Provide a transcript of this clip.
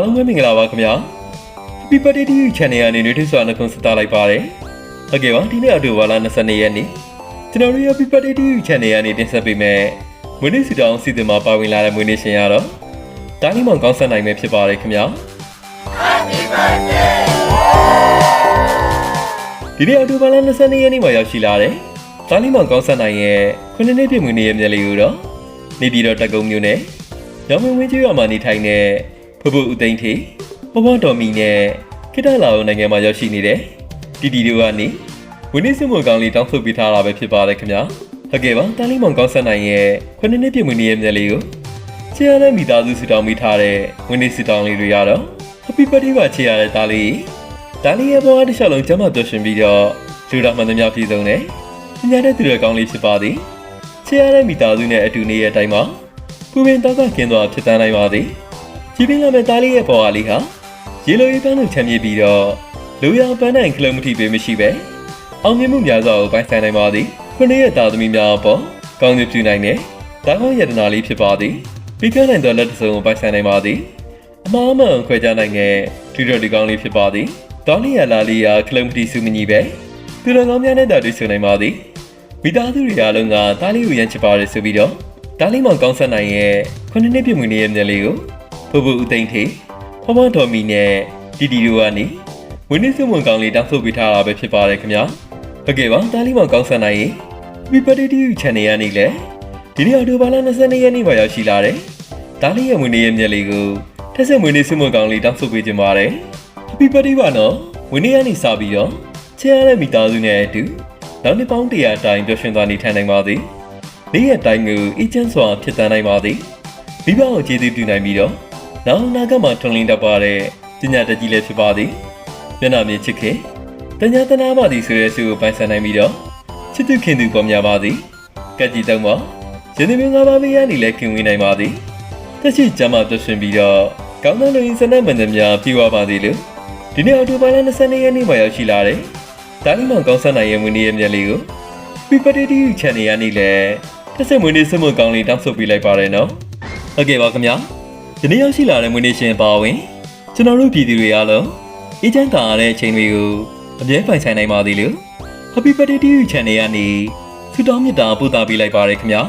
အားလုံးပဲမင်္ဂလာပါခင်ဗျာ Happy Birthday to you channel ကနေနေထွေးစွာနှုတ်ခွန်းဆက်သလိုက်ပါတယ်ဟုတ်ကဲ့ပါဒီနေ့အော်တိုဘာလ22ရက်နေ့ကျွန်တော်တို့ Happy Birthday to you channel ကနေတင်ဆက်ပေးမယ်မွေးနေ့စီတောင်းစီစဉ်မှာပါဝင်လာတဲ့မွေးနေ့ရှင်ရတော့တာလီမောင်ကောင်းဆက်နိုင်မယ်ဖြစ်ပါတယ်ခင်ဗျာ Happy Birthday ဒီနေ့အော်တိုဘာလ22ရက်နေ့မှာရောက်ရှိလာတဲ့တာလီမောင်ကောင်းဆက်နိုင်ရဲ့ခုနှစ်နှစ်ပြည့်မွေးနေ့ရဲ့မြက်လေးကိုတော့နေပြည်တော်တက်ကုန်းမြို့နယ်ရောင်မင်းဝင်းကြီးရွာမှာနေထိုင်တဲ့ ဖဖဦးသိန်းထေဘဘတော်မီနဲ့ခိတလာအောင်နိုင်ငံမှာရောက်ရှိနေတဲ့တီတီတို့ကနေဝင်းနေစမှုကောင်းလေးတောင်းဆိုပေးထားတာပဲဖြစ်ပါတယ်ခင်ဗျာဟုတ်ကဲ့ပါတာလီမောင်ကောင်းဆက်နိုင်ရဲ့ခုနှစ်နှစ်ပြည့်မွေးနေ့ရဲ့မြက်လေးကိုချေရတဲ့မိသားစုစုတောင်းမိထားတဲ့ဝင်းနေစုတောင်းလေးတွေရတော့ Happy Birthday ပါချေရတဲ့တာလီတာလီရဲ့ဘဝတစ်လျှောက်လုံးကျမ်းမာပျော်ရွှင်ပြီးတော့လူတော်မှန်သမျှပြည်စုံတယ်ညတဲ့သူတွေကောင်းလေးဖြစ်ပါသည်ချေရတဲ့မိသားစုနဲ့အတူနေရဲ့အတိုင်းမှာပူပင်တောက်ကကင်းသွားဖြစ်တန်းနိုင်ပါသည်။ ကြည်ပင်လာမဲ့သားလေးရဲ့ပေါ်အားလေးဟာရေလိုရေးပန်းလို့ချမ်းမြေပြီးတော့လူရပန်းနိုင်ကလမတီပေမရှိပဲအောင်မြင်မှုများစွာကိုပိုင်ဆိုင်နိုင်ပါသည်။ခုနှစ်ရဲ့သားသမီးများအပေါ်ကောင်းကျိုးပြုနိုင်တဲ့တာကောင်းယတနာလေးဖြစ်ပါသည်။ပြီးကနိုင်သောလက်တစုံကိုပိုင်ဆိုင်နိုင်ပါသည်။အမှားမှန်ခွဲခြားနိုင်တဲ့ထူတော်ဒီကောင်းလေးဖြစ်ပါသည်။တောင်းလီယာလာလီယာကလမတီစုမညီပဲသူတော်ကောင်းများနဲ့တာတွေ့ဆုံနိုင်ပါသည်။မိသားစုတွေအားလုံးကတားလေးကိုရမ်းချပါရဆိုပြီးတော့တားလေးမောင်ကောင်းဆက်နိုင်ရဲ့ခုနှစ်နှစ်ပြည့်မွေးနေ့ရဲ့မြက်လေးကို ဖဖဦးသိန်းထေဖဖတော်မီနဲ့တီတီတို့ကနေဝင်းနေစုံမွန်ကောင်းလေးတောင်းဆိုပေးထားတာပဲဖြစ်ပါတယ်ခင်ဗျာဟုတ်ကဲ့ပါတားလေးမောင်ကောင်းဆက်နိုင်ရဲ့ Happy Birthday to you channel ရနေလေဒီနေ့အော်တိုဘာလ22ရက်နေ့မှာရောက်ရှိလာတယ်တားလေးရဲ့မွေးနေ့ရဲ့မြက်လေးကိုထက်ဆက်မွေးနေ့စုံမွန်ကောင်းလေးတောင်းဆိုပေးခြင်းပါတယ် Happy Birthday ပါနော်ဝင်းနေ့ကနေစပြီးတော့ချဲရတဲ့မိသားစုနဲ့အတူနောက်နှစ်ပေါင်း100တိုင်ပျော်ရွှင်သွားနေထိုင်နိုင်ပါသည်နေ့ရက်တိုင်းကိုအေးချမ်းစွာဖြစ်တန်းနိုင်ပါသည်မိဘကိုကျေးဇူးပြုနိုင်ပြီးတော့ နောက်အနာဂတ်မှာထွန်လင်းတတ်ပါတဲ့ပညာတတ်ကြီးလည်းဖြစ်ပါသည်မျက်နှာမြင်ချစ်ခင်တညာတနာပါသည်ဆိုတဲ့ဆုကိုပိုင်ဆိုင်နိုင်ပြီးတော့ချစ်သူခင်သူပေါ်များပါသည်ကက်ကြီးတောင်းပါရင်းနှီးငါးပါးမရနေလဲခင်ဝင်နိုင်ပါသည်တက်ရှိကျမ်းမာသွတ်ရှင်ပြီးတော့ကောင်းသောလူရင်းစနတ်မှန်သမျှပြေဝပါသည်လို့ဒီနေ့အောက်တိုဘာလ22ရက်နေ့မှာရောက်ရှိလာတဲ့တာလီမောင်ကောင်းဆန်းနိုင်ရဲ့ဝင်နေရဲ့မြက်လေးကို Happy Birthday to you channel ရနေလဲတစ်ဆက်မွေးနေ့စမွန်ကောင်းလေးတောင်းဆိုပေးလိုက်ပါတယ်နော်ဟုတ်ကဲ့ပါခင်ဗျာ ဒီနေ့ရောက်ရှိလာတဲ့မွေးနေ့ရှင်ပါဝင်ကျွန်တော်တို့ပြည်သူတွေအားလုံးအေးချမ်းသာရတဲ့အချိန်တွေကိုအမြဲပိုင်ဆိုင်နိုင်ပါသေးလို့ Happy Birthday to you channel ရနေဆုတောင်းမေတ္တာပို့သပေးလိုက်ပါတယ်ခင်ဗျာ